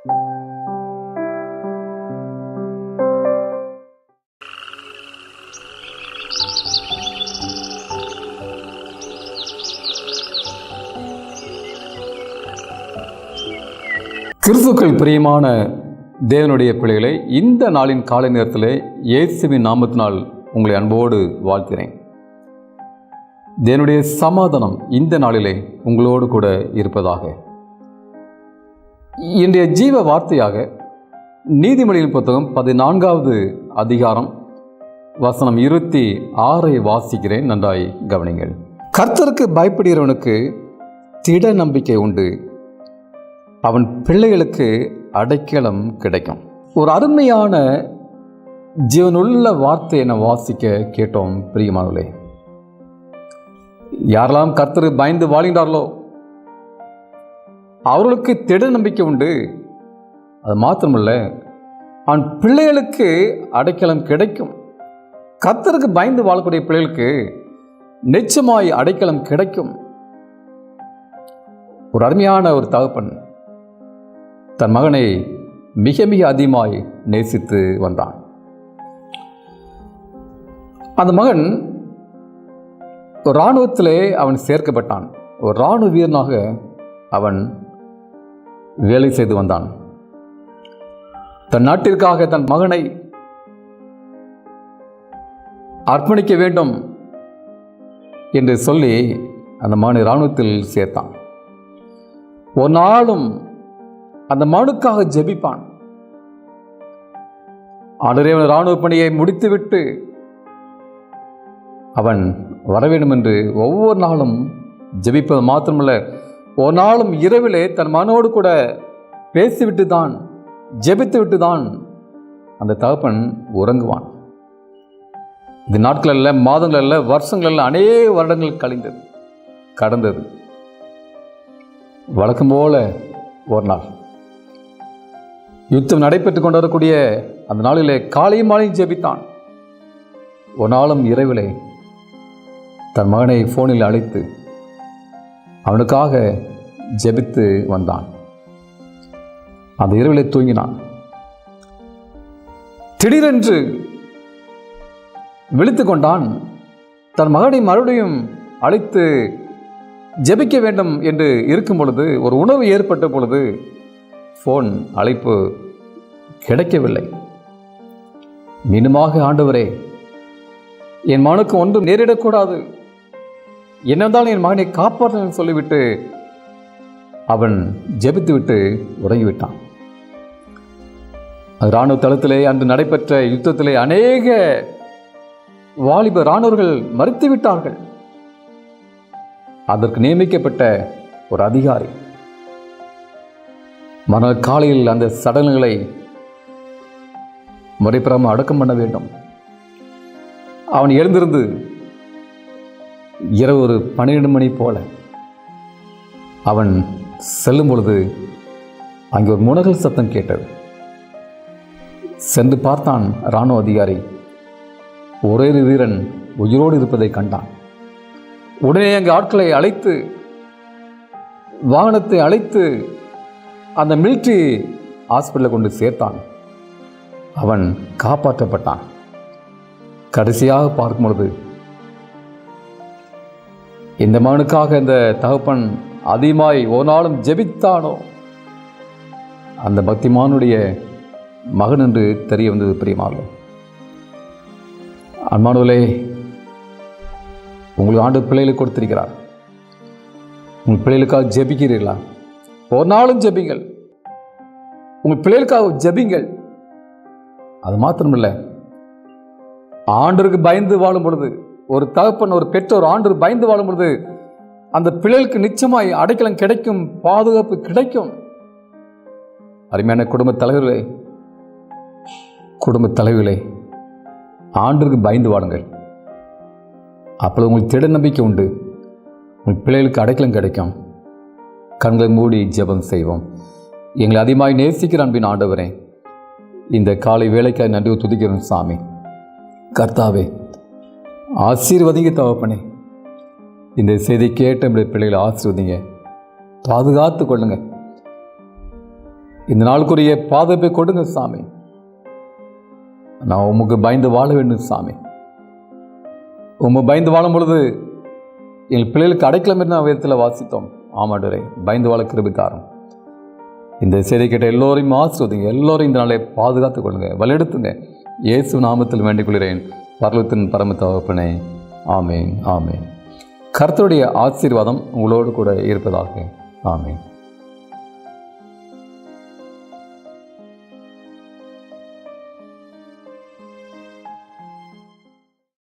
கிறிஸ்துக்கள் பிரியமான தேவனுடைய பிள்ளைகளை இந்த நாளின் காலை நேரத்தில் இயேசுவின் நாமத்தினால் உங்களை அன்போடு வாழ்த்தினேன் தேவனுடைய சமாதானம் இந்த நாளிலே உங்களோடு கூட இருப்பதாக. இன்றைய ஜீவ வார்த்தையாக நீதிமொழியின் புத்தகம் பதினான்காவது அதிகாரம் வசனம் இருபத்தி ஆறை வாசிக்கிறேன். நன்றாய் கவனிங்கள். கர்த்தருக்கு பயப்படுகிறவனுக்கு திட நம்பிக்கை உண்டு. அவன் பிள்ளைகளுக்கு அடைக்கலம் கிடைக்கும். ஒரு அருமையான ஜீவனுள்ள வார்த்தையை நான் வாசிக்க கேட்டோம் பிரியமானவர்களே. யாரெல்லாம் கர்த்தர் பயந்து வாழ்கின்றார்களோ அவர்களுக்கு திட நம்பிக்கை உண்டு. அது மாத்திரமல்ல அவன் பிள்ளைகளுக்கு அடைக்கலம் கிடைக்கும். கத்தருக்கு பயந்து வாழக்கூடிய பிள்ளைகளுக்கு நிச்சயமாய் அடைக்கலம் கிடைக்கும். ஒரு அருமையான ஒரு தகப்பன் தன் மகனை மிக மிக அதிகமாய் நேசித்து வந்தான். அந்த மகன் ஒரு இராணுவத்திலே அவன் சேர்க்கப்பட்டான். ஒரு இராணுவ வீரனாக அவன் வேலை செய்து வந்தான். தன் நாட்டிற்காக தன் மகனை அர்ப்பணிக்க வேண்டும் என்று சொல்லி அந்த மகனை இராணுவத்தில் சேர்த்தான். ஒரு நாளும் அந்த மனுக்காக ஜெபிப்பான். ஆண்டரேவன் இராணுவ பணியை முடித்துவிட்டு அவன் வர வேண்டும் என்று ஒவ்வொரு நாளும் ஜெபிப்பது மாத்திரமல்ல ஒரு நாளும் இரவிலே தன் மனோடு கூட பேசிவிட்டு தான் ஜெபித்து விட்டு தான் அந்த தகப்பன் உறங்குவான். இது நாட்கள் அல்ல மாதங்கள் அல்ல வருஷங்கள் அல்ல அநேக வருடங்கள் கழிந்தது கடந்தது. வழக்கம் போல ஒரு நாள் யுத்தம் நடைபெற்று கொண்டு வரக்கூடிய அந்த நாளிலே காலையும் மாலையும் ஜெபித்தான். ஒரு நாளும் இரவிலே தன் மகனை ஃபோனில் அழைத்து அவனுக்காக ஜெபித்து வந்தான். அந்த இரவிலே தூங்கினான். திடீரென்று விழித்து கொண்டான். தன் மகனை மறுபடியும் அழைத்து ஜெபிக்க வேண்டும் என்று இருக்கும் பொழுது ஒரு உணர்வு ஏற்பட்ட பொழுது ஃபோன் அழைப்பு கிடைக்கவில்லை. மீண்டுமாக ஆண்டவரே என் மகனுக்கு ஒன்றும் நேரிடக்கூடாது. என்னதான் என் மகனை காப்பாற்ற சொல்லிவிட்டு அவன் ஜெபித்துவிட்டு உறங்கிவிட்டான். அது இராணுவ தளத்திலே அன்று நடைபெற்ற யுத்தத்திலே அநேக வாலிப இராணுவர்கள் மறுத்து விட்டார்கள். அதற்கு நியமிக்கப்பட்ட ஒரு அதிகாரி. மன காலையில் அந்த சடங்குகளை முறைப்பெறாமல் அடக்கம் பண்ண வேண்டும். அவன் எழுந்திருந்து இரவு ஒரு பன்னிரெண்டு மணி போல அவன் செல்லும் பொழுது அங்கே ஒரு முனகல் சத்தம் கேட்டது. சென்று பார்த்தான் இராணுவ அதிகாரி. ஒரே வீரன் உயிரோடு இருப்பதை கண்டான். உடனே அங்கே ஆட்களை அழைத்து வாகனத்தை அழைத்து அந்த மிலிட்ரி ஹாஸ்பிட்டலில் கொண்டு சேர்த்தான். அவன் காப்பாற்றப்பட்டான். கடைசியாக பார்க்கும் பொழுது இந்த மகனுக்காக இந்த தகப்பன் அதிகமாய் ஒரு நாளும் ஜெபித்தானோ? அந்த பக்திமானுடைய மகன் என்று தெரிய வந்தது பிரியமாலும் அன்பானவர்களே உங்களுக்கு ஆண்டு பிள்ளைகளுக்கு கொடுத்திருக்கிறார். உங்கள் பிள்ளைகளுக்காக ஜெபிக்கிறீர்களா? ஒரு நாளும் ஜெபிங்கள். உங்கள் பிள்ளைகளுக்காக ஜெபிங்கள். அது மாத்திரமில்லை. ஆண்டருக்கு பயந்து வாழும் பொழுது ஒரு தகப்பன் ஒரு பெற்றோர் ஆண்டு பயந்து வாழும்பொழுது அந்த பிள்ளைகளுக்கு நிச்சயமாய் அடைக்கலம் கிடைக்கும் பாதுகாப்பு கிடைக்கும். அருமையான குடும்ப தலைவர்களே குடும்ப தலைவர்களே ஆண்டிற்கு பயந்து வாழுங்கள் அப்பொழுது உங்களுக்கு திட நம்பிக்கை உண்டு. உங்கள் பிள்ளைகளுக்கு அடைக்கலம் கிடைக்கும். கண்களை மூடி ஜெபம் செய்வோம். எங்களை அதிகமாக நேசிக்கிற அன்பின் ஆண்டவரே இந்த காலை வேலைக்காய் நன்றி துதிக்கிறோம் சாமி. கர்த்தாவே ஆசீர்வதிங்க தகப்பனே. இந்த செய்தி கேட்ட நம்முடைய பிள்ளைகளை ஆசீர்வதிங்க. பாதுகாத்து கொள்ளுங்க. இந்த நாளுக்குரிய பாதுகாப்பை கொடுங்க சாமி. நான் உமக்கு பயந்து வாழ வேண்டும் சாமி. உம்மை பயந்து வாழும் பொழுது எங்கள் பிள்ளைகளுக்கு அடைக்கலம் என்ன விதத்தில் வாசித்தோம். ஆமாடுரை பயந்து வாழ கிருபிக்காரம். இந்த செய்தி கேட்ட எல்லோரையும் ஆசிர்வதிங்க. எல்லோரையும் இந்த நாளை பாதுகாத்துக் கொள்ளுங்க. வழியெடுத்துங்க இயேசு நாமத்தில் வேண்டிக் கொள்கிறேன். பரலத்தின் பரம தகப்பனே ஆமேன் ஆமேன். கர்த்தருடைய ஆசீர்வாதம் உங்களோடு கூட இருப்பதாக ஆமேன்.